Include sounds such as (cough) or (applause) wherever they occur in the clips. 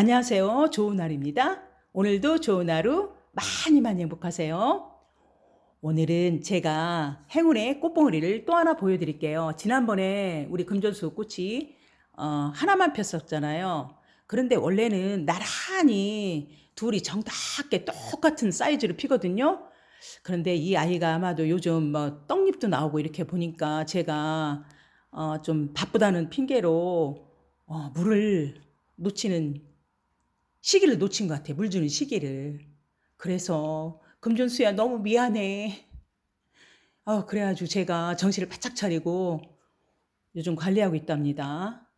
안녕하세요. 좋은 날입니다. 오늘도 좋은 하루 많이 많이 행복하세요. 오늘은 제가 행운의 꽃봉오리를 또 하나 보여드릴게요. 지난번에 우리 금전수 꽃이 어, 하나만 폈었잖아요. 그런데 원래는 나란히 둘이 정답게 똑같은 사이즈로 피거든요. 그런데 이 아이가 아마도 요즘 뭐 떡잎도 나오고 이렇게 보니까 제가 어, 좀 바쁘다는 핑계로 어, 물을 놓치는 시기를 놓친 것 같아. 물 주는 시기를. 그래서 금전수야 너무 미안해. 아, 그래가지고 제가 정신을 바짝 차리고 요즘 관리하고 있답니다.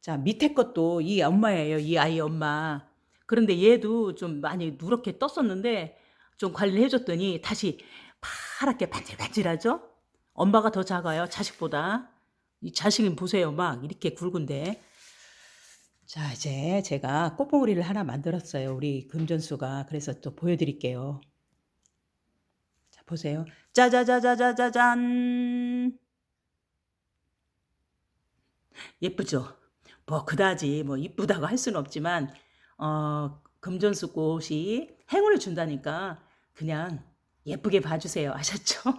자, 밑에 것도 이 엄마예요. 이 아이 엄마. 그런데 얘도 좀 많이 누렇게 떴었는데 좀 관리를 해줬더니 다시 파랗게 반질반질하죠? 엄마가 더 작아요. 자식보다. 이 자식은 보세요. 막 이렇게 굵은데. 자, 이제 제가 꽃봉오리를 하나 만들었어요. 우리 금전수가. 그래서 또 보여드릴게요. 자, 보세요. 짜자자자자자잔. 예쁘죠? 뭐, 그다지 뭐 이쁘다고 할 수는 없지만, 어, 금전수 꽃이 행운을 준다니까 그냥 예쁘게 봐주세요. (laughs) 아셨죠?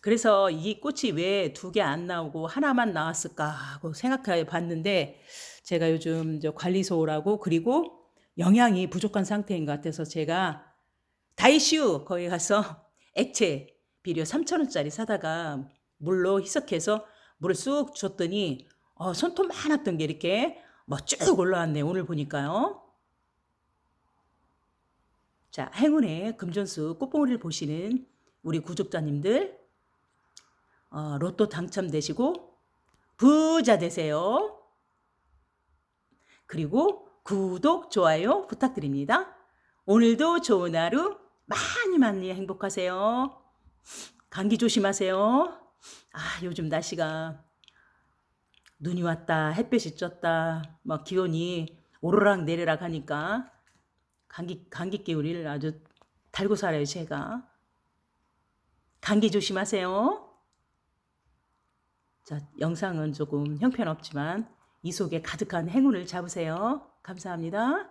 그래서 이 꽃이 왜 두 개 안 나오고 하나만 나왔을까 하고 생각해 봤는데 제가 요즘 저 관리소라고 그리고 영양이 부족한 상태인 것 같아서 제가 다이슈 거기 가서 (laughs) 액체 비료 3,000원짜리 사다가 물로 희석해서 물을 쑥 줬더니 어, 손톱 많았던 게 이렇게 뭐쭉 올라왔네 오늘 보니까요. 자 행운의 금전수 꽃봉오리를 보시는 우리 구독자님들 어, 로또 당첨되시고 부자 되세요. 그리고 구독, 좋아요 부탁드립니다. 오늘도 좋은 하루 많이 많이 행복하세요. 감기 조심하세요. 아, 요즘 날씨가 눈이 왔다, 햇볕이 쪘다, 막 기온이 오르락 내리락 하니까 감기 감기 기운을 아주 달고 살아요, 제가. 감기 조심하세요. 자, 영상은 조금 형편없지만 이 속에 가득한 행운을 잡으세요. 감사합니다.